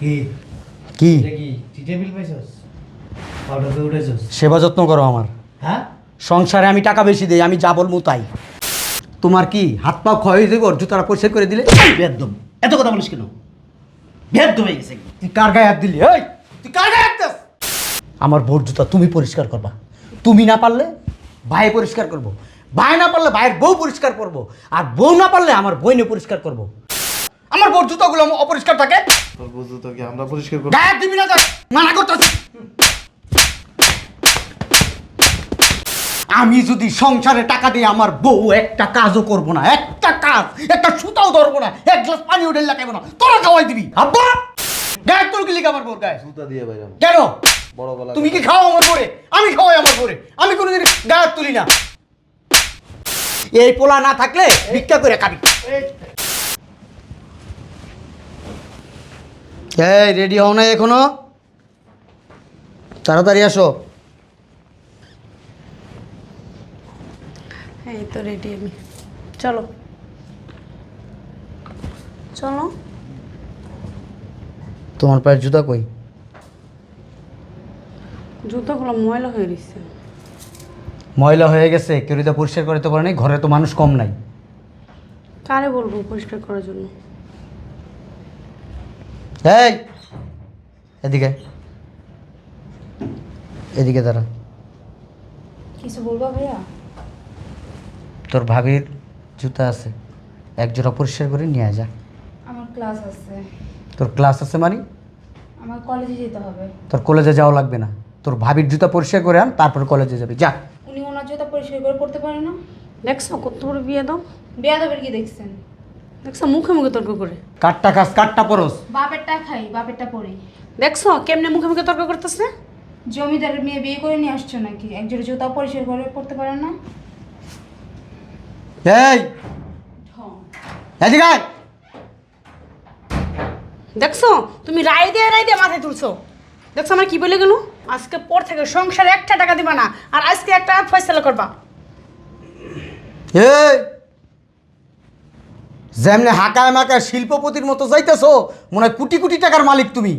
কি? কি? কি? টেবিল পাইছস? পাউডার উঠেছস সেবা যত্ন করো আমার। হ্যাঁ? সংসারে আমি টাকা বেশি দেই আমি যা বলব তাই। তোমার কি হাত পা ক্ষয় হয়ে যাবে ওর জুতারা পরিষ্কার করে দিলে? বেদম। এত কথা বলিস কেন? বেদ হয়ে গেছে তুই কার গায়ে হাত দিলি? এই! তুই কার গায়ে হাত দিস? আমার বোর জুতা তুমি পরিষ্কার করবা। তুমি না পারলে ভাই পরিষ্কার করব। ভাই না পারলে ভাইয়ের বউ পরিষ্কার করব। আর বউ না পারলে আমার বইনে পরিষ্কার করব। আমার বোর জুতাগুলো অপরিষ্কার থাকে। তোর বুঝতো তো কি আমরা পরিষ্কার করব? গায়ে হাত দিবি না মানা করতেছি। আমি যদি সংসারে টাকা দিয়ে আমার বউ একটা কাজও করব না একটা কাজ একটা সুতাও ধরবো না এক গ্লাস পানি উঠে লাগাবো না তোরা খাওয়াই দিবি। আব্বা! গায়ে তোর গিলি আমার বোর গায়ে? জুতা দিয়ে বাইরাম কেন? বড় গলা তুমি কি খাও আমার ঘরে? আমি খাওয়াই আমার ঘরে। আমি কোনোদিন গায়ে তুলি না। এই পোলা না থাকলে ভিক্ষা করে খাবি। এই রেডি হও না এখনও? তাড়াতাড়ি আসো। এই তো রেডি আমি। চলো। চলো। তোমার পায়ের জুতা কই? জুতোগুলো ময়লা হয়ে গেছে। ময়লা হয়ে গেছে কেউ তো পরিষ্কার করতে পারে নাই ঘরে তো মানুষ কম নাই। কারে বলব পরিষ্কার করার জন্য? এই এদিকে এদিকে তারা কিছু বলবা ভাইয়া? তোর ভাবির জুতা আছে এক জোড়া পরিষ্কার করে নিয়ে যা। আমার ক্লাস আছে। তোর ক্লাস আছে মানে? আমার কলেজে যেতে হবে। তোর কলেজে যাওয়া লাগবে না। তোর ভাবির জুতা পরিষ্কার করে আন তারপর কলেজে যাবি যা। উনি ওনার জুতা পরিষ্কার করে পড়তে পারে না? দেখছ কত বড় বিয়ে দাও বেয়াদবের কি দেখছেন? দেখছ মুখে মুখে তর্ক করে। কাটটা কাজ কাটটা পরস। বাপেরটা খাই বাপেরটা পড়ি দেখছ কেমনে মুখে মুখে তর্ক করতেছে? জমিদারের মেয়ে বিয়ে করে নিয়ে আসছো নাকি? একজোড়া জুতা পরিষ্কার করে পড়তে পারে না? এই! এদিকে আয়। দেখছ তুমি রায় দিয়ে রায় দিয়ে মাথায় তুলছো। দেখছ আমার কি বলে গেল? আজকে পর থেকে সংসারে একটা টাকা দিবা না আর আজকে একটা ফয়সালা করবা। এই! যেমনি হাকায় মাকায় শিল্পপতির মতো যাইতেছো মনে হয় কোটি কোটি টাকার মালিক তুমি।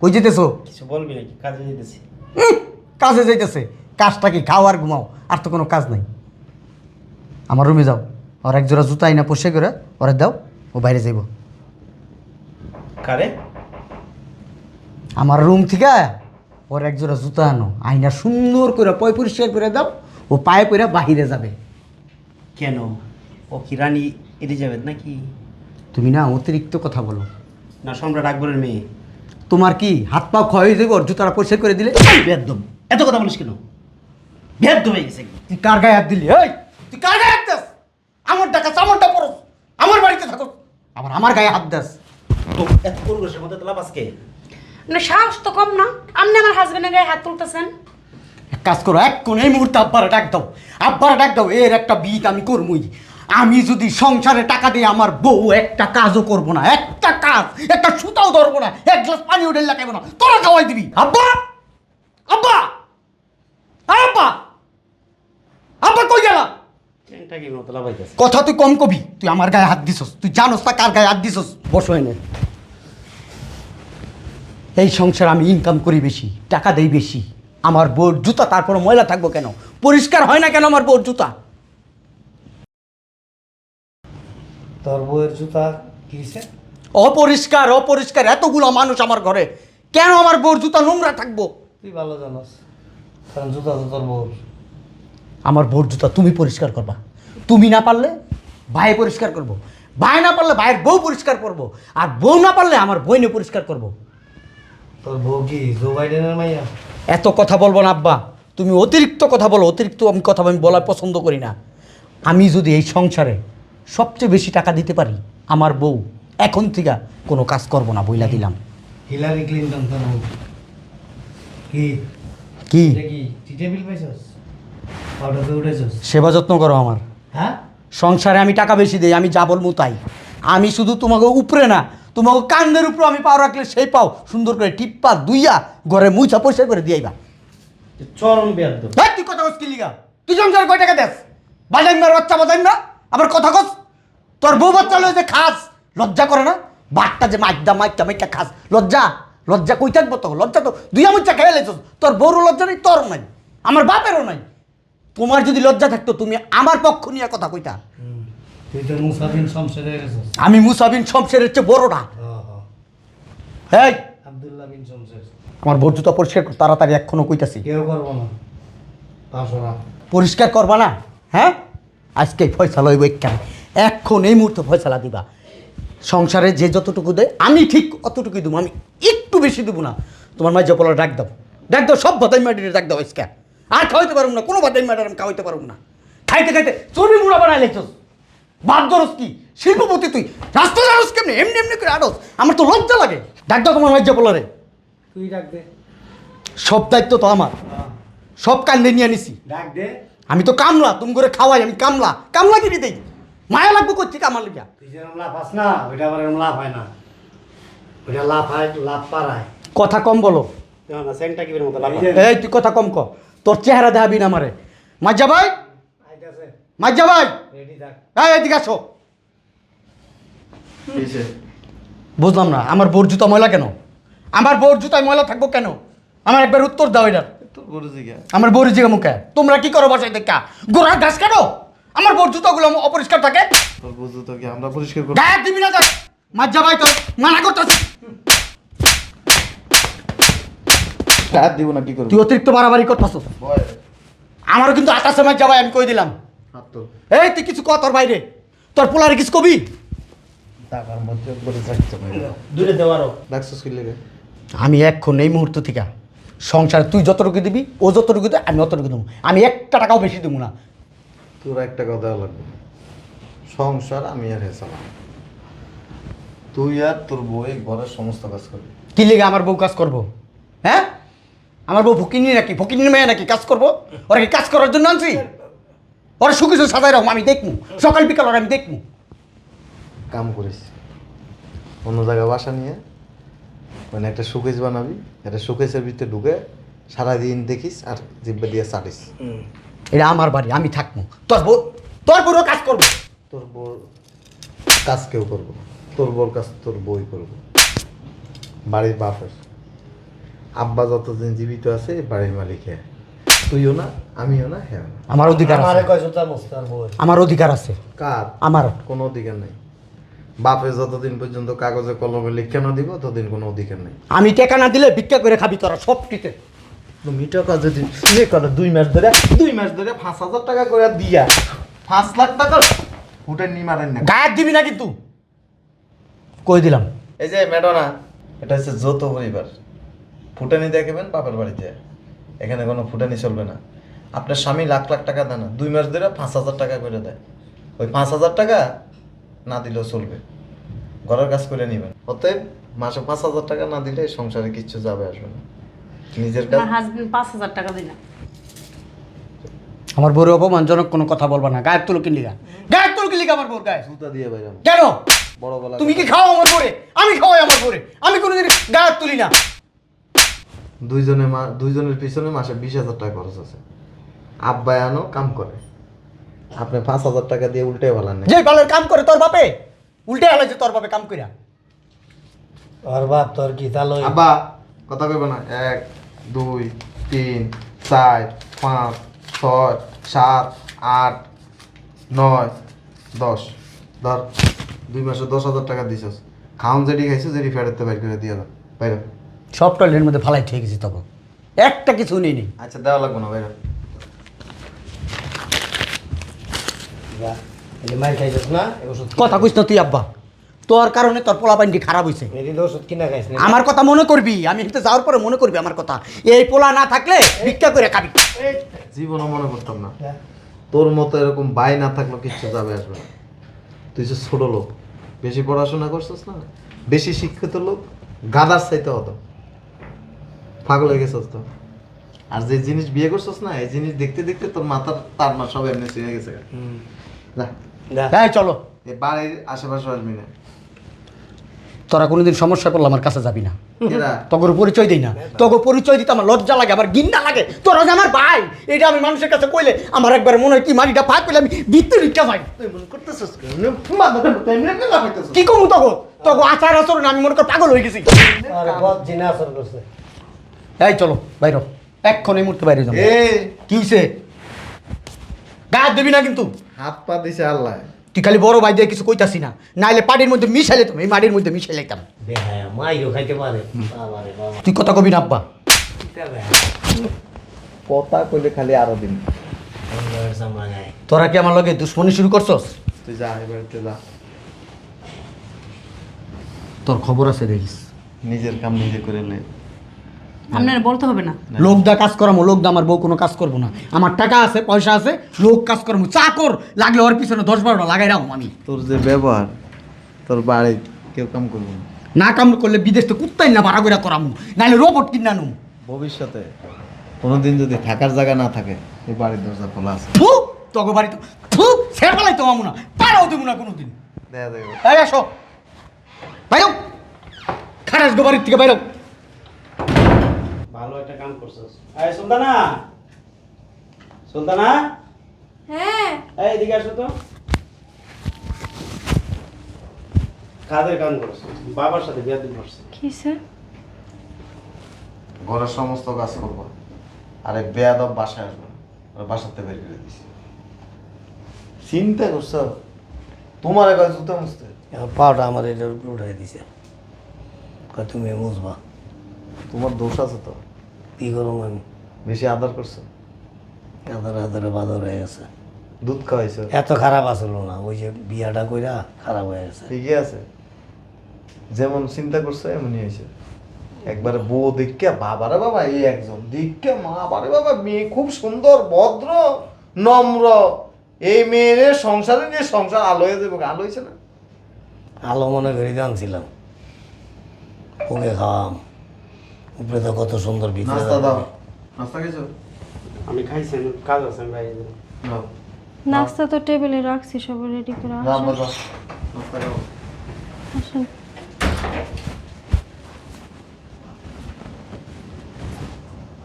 কই যেতেছো? কিছু বলবি নাকি? কাজে যেতেছি কাজে যাইতেছে। কাজটা কি খাও আর ঘুমাও? আর তো কোনো কাজ নাই। আমার রুমে যাও। ওর এক জোড়া জুতা আইনা পোষে করে ওরে দাও ও বাইরে যাইব। কারে? আমার রুম থেকে ওর এক জোড়া জুতা আনো। আইনা সুন্দর করে পয় পরিষ্কার করে দাও। ও পায়ে পরে বাহিরে যাবে। কেন? ও কি রানী এলিজাবেথ নাকি? তুমি না অতিরিক্ত কথা বলো। না সম্রাট আকবরের মেয়ে। তোমার কি হাত পা ক্ষয় হয়ে যাবে ওর জুতারা পরিষ্কার করে দিলে? বেদম এত কথা বলিস কেন? বেদ হয়ে গেছে তুই কার গায়ে হাত দিলি? এই তুই কার গায়ে হাত দাস? আমার টাকা চামড়টা পড়ো আমার বাড়িতে থাকো আবার আমার গায়ে হাত দাস। তো এত পরিবেশের মধ্যে তো লাভ আজকে মানে সাহস তো কম না। আপনি আমার হাজবেন্ডের গায়ে হাত তুলতেছেন। এক কাজ করো এক কোন এই মুহূর্তে আব্বারা ডাক দাও। আব্বারা ডাক দাও এর একটা বিট আমি করবই আমি যদি সংসারে টাকা দিয়ে আমার বউ একটা কাজও করব না একটা কাজ একটা সুতাও ধরবো না এক গ্লাস পানি উঠে লাগাবো না তোরা খাওয়াই দিবি। আব্বা! আব্বা! আব্বা! আব্বা কই গেলা? কথা তুই কম কবি তুই আমার গায়ে হাত দিছস তুই জানোস না কার গায়ে হাত দিছস? বসো এনে। এই সংসার আমি ইনকাম করি বেশি টাকা দেই বেশি আমার বোর জুতা তারপর ময়লা থাকব কেন? পরিষ্কার হয় না কেন আমার বোর জুতা? তোর বউয়ের জুতা কিসে অপরিষ্কার অপরিষ্কার। এতগুলো মানুষ আমার ঘরে। কেন আমার বোর জুতা নোংরা থাকব? তুই ভালো জানোস কারণ জুতা তো তোর বউর। আমার বোর জুতা তুমি পরিষ্কার করবা। তুমি না পারলে ভাই পরিষ্কার করব। ভাই না পারলে ভাইয়ের বউ পরিষ্কার করব। আর বউ না পারলে আমার বইনে পরিষ্কার করব। তোর বউ কি জো বাইডেনের মাইয়া? এত কথা বলব না আব্বা। তুমি অতিরিক্ত কথা বলো। অতিরিক্ত আমি কথা আমি বলা পছন্দ করি না। আমি যদি এই সংসারে সবচেয়ে বেশি টাকা দিতে পারি আমার বউ। এখন থেকে কোনো কাজ করব না বইলা দিলাম। হিলারি ক্লিনটন কি? কি? এটা কি? টি টেবিল পাইছস? পাউডার উঠেছস সেবা যত্ন করো আমার। হ্যাঁ? সংসারে আমি টাকা বেশি দেই আমি যা বলব তাই। আমি শুধু তোমাকে উপরে না তোমাকে কান্দের উপরে আমি পাও রাখলে সেই পাও। সুন্দর করে টিপ্পা দুইয়া ঘরে মুছা পয়সা করে দিয়াইবা চরম বেদ তুই কথা কি লিগা তুই সংসার কয় টাকা দেস? বাজাইন মার বাচ্চা বাজাইন না? আবার কথা কস। তোর বউ বাচ্চা লয়ে যে খাস লজ্জা করে না? বাটটা যে মাইকদা মাইকটা মাইকটা খাস। লজ্জা লজ্জা কই থাকব তো? লজ্জা তো দুই আমুচ্চা খেয়ে লেছ তোর বড় লজ্জা নেই তোর নাই। আমার বাপেরও নাই। তোমার যদি লজ্জা থাকতো তুমি আমার পক্ষ নিয়ে কথা কইতা। তুই তো মুসাফিন শমশের গেছিস। আমি মুসাবিন শমশেরের চেয়ে হ্যাঁ হ্যাঁ এই! আবদুল্লাহ বিন শমশের। আমার ভোট জুতা পরিষ্কার কর, তাড়াতাড়ি এখনও কইতাছি। কেউ করব না। পাঁচশো না পরিষ্কার করবা না হ্যাঁ? আজকে ফয়সালা হইব একটা এখন এই মুহূর্তে ফয়সালা দিবা। সংসারে যে যতটুকু দেয় আমি ঠিক অতটুকুই দেবো। আমি একটু বেশি দেবো না। তোমার মাঝে পোলা ডাক দাও। ডাক দাও সব বাদাই মাটির ডাক দাও আজকে। আর খাওয়াইতে পারব না কোনো বাদাই মাটির আমি খাওয়াইতে পারব না। খাইতে খাইতে চর্বি মুড়া বানাই লেখছস বাদ দরস কি? শিল্পপতি তুই। রাস্তা জানোস কেমনি? এমনি এমনি করে আড়স। আমার তো লজ্জা লাগে। ডাক দাও তোমার মাঝে পোলারে তুই ডাক দে। সব দায়িত্ব তো আমার। সব কান্দে নিয়ে নিছি ডাক দে। আমি তো কামলা তুমি করে খাওয়াই আমি কামলা। কামলা কিনে দেই মায়া লাগবে করছি কামার তুই যেরকম লাভ পাস না ওইটা আবার এরকম লাভ হয় না। ওইটা লাভ হয় লাভ পারায় কথা কম বলো। সেন্টা কি মতো লাভ এই তুই কথা কম ক। তোর চেহারা দেখাবি না আমারে। মাজা ভাই? আইতাছে। মাজা ভাই? রেডি থাক। এই এদিকে আসো। বুঝলাম না আমার বোর জুতা ময়লা কেন? আমার বোর জুতায় ময়লা থাকব কেন? আমার একবার উত্তর দাও এটার। আমার বোর জিগা মুখে। তোমরা কি করো বাসায় দেখা? গোড়ার ঘাস কেন আমার বোর জুতাগুলো অপরিষ্কার থাকে। তোর বুঝু তো কি আমরা পরিষ্কার করব? গায়ে দিবি না দেখ মাজা ভাই তোর মানা করতেছি। হাত দিব না কি করব? তুই অতিরিক্ত বাড়াবাড়ি করতেছ আমারও কিন্তু আটার সময় যাবাই আমি কই দিলাম। এই তুই কিছু ক তোর বাইরে? তোর পোলারে কিছু কবি? টাকার মধ্যে করে দূরে দেওয়ারও। ডাকছস কি লেগে? আমি এখন এই মুহূর্ত থেকে সংসার তুই যতটুকু দিবি ও যতটুকু দেয় আমি অতটুকু দেবো। আমি একটা টাকাও বেশি দেবো না। তোর একটা কথা লাগবে। সংসার আমি আর হেসালাম তুই আর তোর বই ঘরের সমস্ত কাজ করবি। কি লেগে আমার বউ কাজ করব? হ্যাঁ? আমার বউ ফকিনি নাকি? ফকিনি মেয়ে নাকি কাজ করব? ওরা কি কাজ করার জন্য আনছি? ওরা সুখেছে সাজাই রাখব আমি দেখব। সকাল বিকাল ওরা আমি দেখব। কাম করিস। অন্য জায়গায় বাসা নিয়ে মানে একটা শোকেস বানাবি একটা শোকেসের ভিতরে ঢুকে সারাদিন দেখিস আর জিব্বা দিয়ে চাটিস এটা আমার বাড়ি আমি থাকব। তোর বউ তোর বউরও কাজ করব। তোর বোর কাজ কেউ করব তোর বোর কাজ তোর বই করব। বাড়ির বাপের। আব্বা যতদিন জীবিত আছে বাড়ির মালিক। হ্যাঁ তুইও না আমিও না হ্যাঁ আমার অধিকার আমারে আছে আমার অধিকার আছে। কার? আমার। কোনো অধিকার নেই। বাপে যতদিন পর্যন্ত কাগজে কলমে লিখে না দিব ততদিন কোনো অধিকার নেই। আমি টাকা না দিলে ভিক্ষা করে খাবি তোরা সব টিতে তুমি টাকা যদি ইয়ে করো দুই মাস ধরে দুই মাস ধরে পাঁচ হাজার টাকা করে দিয়া পাঁচ লাখ টাকা উঠে নি মারেন না। গায়ে দিবি না কিন্তু। কই দিলাম? এই যে ম্যাডোনা এটা হচ্ছে যৌথ পরিবার। ফুটানি দেখবেন বাপের বাড়িতে। এখানে কোনো ফুটানি চলবে না। আপনার স্বামী লাখ লাখ টাকা দেয় না। দুই মাস ধরে পাঁচ হাজার টাকা করে দেয়। ওই পাঁচ হাজার টাকা না দিলেও চলবে। ঘরের কাজ করে নেবেন। অতএব মাসে পাঁচ হাজার টাকা না দিলে সংসারে কিচ্ছু যাবে আসবে না। নিজের কাজ হাজবেন্ড পাঁচ হাজার টাকা দিলাম আমার বউর অপমানজনক কোনো কথা বলবা না। গায়ের তুলো কিনলিগা গায়ের তুলো কিনলিগা আমার বউর গায়ে। জুতা দিয়ে বাইরাম কেন? বড় গলা তুমি কি খাও আমার বউরে? আমি খাওয়াই আমার বউরে। আমি কোনোদিন গায়ের তুলি না। দুইজনে দুইজনের পিছনে মাসে বিশ হাজার টাকা খরচ আছে। আব্বাই আনো কাম করে। আপনি পাঁচ হাজার টাকা দিয়ে উল্টে ভালান যে ভালোর কাম করে তোর বাপে? উল্টে হালাইছে তোর বাপে কাম কইরা। আর বাপ তোর কি তাহলে আব্বা কথা কইব না। এক দুই তিন চার পাঁচ ছয় সাত আট নয় দশ। ধর দুই মাসে দশ হাজার টাকা দিছস। খাওন যেটি খাইছো যেটি ফেরতে বাইর করে দিয়ে দাও। বাইরে। সব টয়লেটের মধ্যে ফালাই ঠিক গেছি তখন একটা কিছু নেই। আচ্ছা দেওয়া লাগবে না বাইরে এই যে মাই খাইছিস না এই ওষুধ কথা কইস না তুই আব্বা। তোর কারণে তোর পোলা পাইনটি খারাপ না? আমার কথা মনে করবি আমি হেঁটে যাওয়ার পরে মনে করবি আমার কথা। এই পোলা না থাকলে ভিক্ষা করে খাবি। জীবনও মনে করতাম না। তোর মতো এরকম বাই না থাকলেও কিচ্ছু যাবে আসবে না। তুই যে ছোট লোক বেশি পড়াশোনা করছিস না? বেশি শিক্ষিত লোক গাদার চাইতে হতো পাগল হয়ে গেছিস তো। আর যে জিনিস বিয়ে করছিস না এই জিনিস দেখতে দেখতে তোর মাথার তার মা সব এমনি ছিঁড়ে গেছে হ্যাঁ চলো। বাড়ির আশেপাশে আসবি না। তোরা কোনোদিন সমস্যা করলে আমার কাছে যাবি না। তগর পরিচয় দিই না। তগর পরিচয় দিতে আমার লজ্জা লাগে আমার গিন্না লাগে। তোরা যে আমার ভাই এটা আমি মানুষের কাছে কইলে আমার একবার মনে হয় কি মাটিটা ফাঁক পেলে আমি তুই মনে করতেছিস কি? কমু তগর তগর আচার আচরণ আমি মনে কর পাগল হয়ে গেছি। আরে বদ জিনা আসর করছে। এই চলো বাইর। এক্ষণ এই মুহূর্তে বাইরে যাব। কি হয়েছে গায়ে দিবি না কিন্তু? হাত পা দিছে আল্লাহ। তুই খালি বড় ভাই দিয়ে কিছু কইতাছি না। নাইলে পাটির মধ্যে মিশাইলে তুমি এই মাটির মধ্যে মিশাইলাইতাম বেহায়া মাইও খাইতে পারে। বাবা বাবা। তুই কথা কবি না আব্বা। কথা কইলে খালি আরও দিন। তোরা কি আমার লগে দুশ্মনী শুরু করছস? তুই যা এবারে যা। তোর খবর আছে দেখিস। নিজের কাম নিজে করে নে। আপনার বলতে হবে না। লোক দা কাজ করামো লোক দা আমার বউ কোনো কাজ করব না। আমার টাকা আছে পয়সা আছে লোক কাজ করব চাকর লাগলে ওর পিছনে দশ বারোটা লাগাই রাখো আমি। তোর যে ব্যবহার তোর বাড়ি কেউ কাম করব না। না কাম করলে বিদেশ তো কুত্তাই না ভাড়া করে করামু। নাহলে রোবট কিনা নু ভবিষ্যতে কোনোদিন যদি থাকার জায়গা না থাকে এই বাড়ির দরজা খোলা আছে। থু তোকে বাড়ি তো থু সেরপালাই তো আমু না। পারাও দেবো না কোনোদিন। দেখা যাবে এই আসো। বাইরো। খারাস গো বাড়ির থেকে বাইরো। ভালো একটা কাম করছস এই সুলতানা! সুলতানা! হ্যাঁ। এই এদিকে আসো তো। কাদের কাম করছ? বাবার সাথে বিয়া দিন করছে। কিসে ঘরের সমস্ত কাজ করব। আরে বেয়াদব বাসায় আসব। ওরা বাসাতে বের করে দিছি। চিন্তা করছ? তোমার একবার জুতো মুছতে? পাওটা আমার এটার উপরে উঠাই দিছে। তুমি মুছবা। তোমার দোষ আছে তো। কি করব আমি? বেশি আদর করছ? আদরে আদরে বাদর হয়ে গেছে। দুধ খাওয়াইছো? এত খারাপ আসলো না ওই যে বিয়াটা কইরা খারাপ হয়ে গেছে। ঠিকই আছে। যেমন চিন্তা করছ এমনই হয়েছে। একবারে বউ দেখকে বাবারে বাবা এই একজন দেখকে মা বারে বাবা মেয়ে খুব সুন্দর ভদ্র নম্র। এই মেয়ের সংসারে নিয়ে সংসার আলো হয়ে যাবে আলো হয়েছে না? আলো মনে করি জানছিলাম ওকে খাওয়াম। উপরে তো কত সুন্দর ভিতরে নাস্তা দাও। নাস্তা খেয়েছো? আমি খাইছি কাজ আছে ভাই বাইরে নাস্তা তো টেবিলে রাখছি সব রেডি করে আসেন নাস্তা খাও। আসেন।